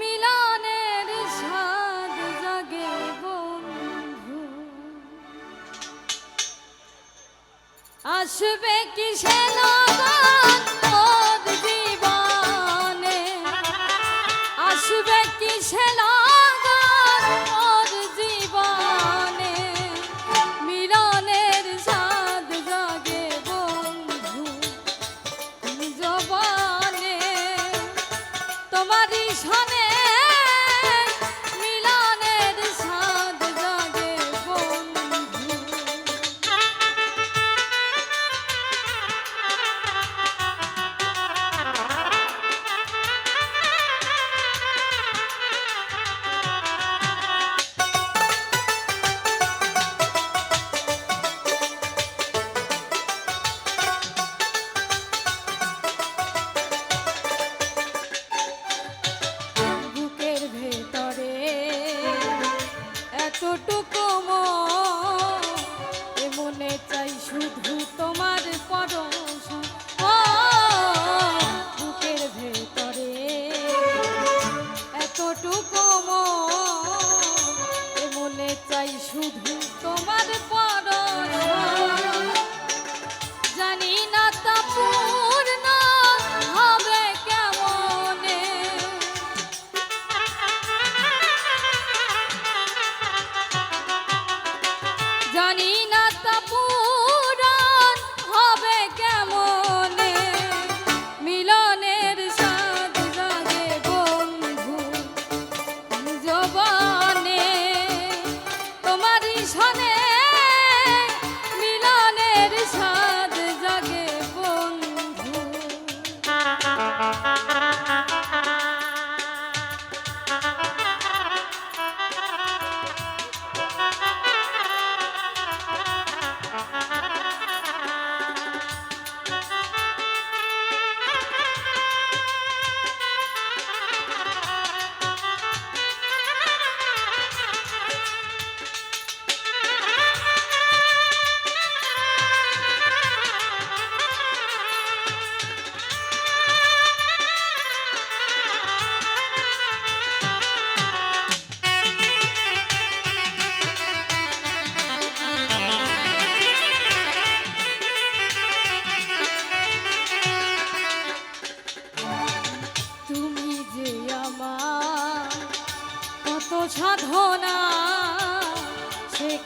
মিলানের সাদ জাগে বন্ধু। আসবে কি সে নগর Hanım. চাই শুধু তোমার পরন জানি না তা পূর্ণ হবে কেমন। জানি না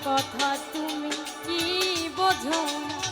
কথা তুমি কি বোঝো? না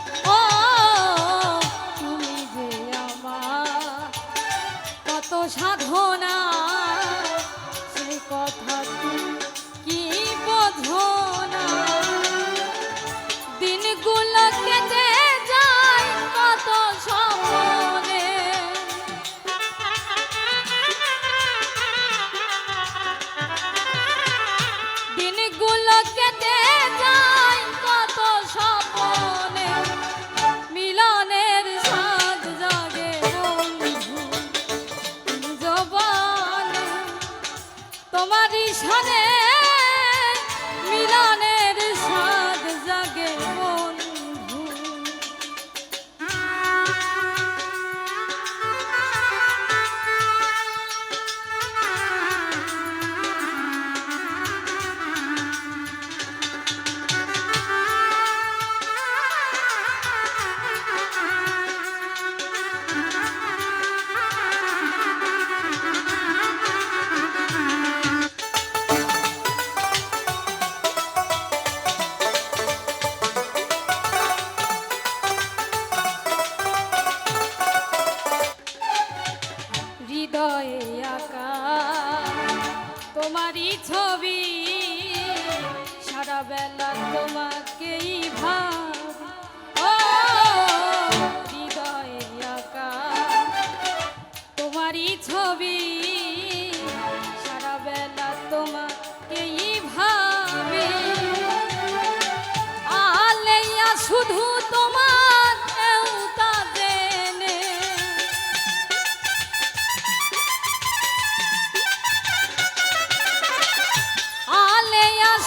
তোমারই সাথে মিলন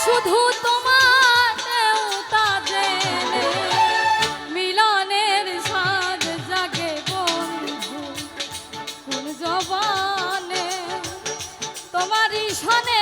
শুধু তোমার দেউতা জেনে মিলনের সাজ জাগে বন্ধু। জবানে তোমার ইশানে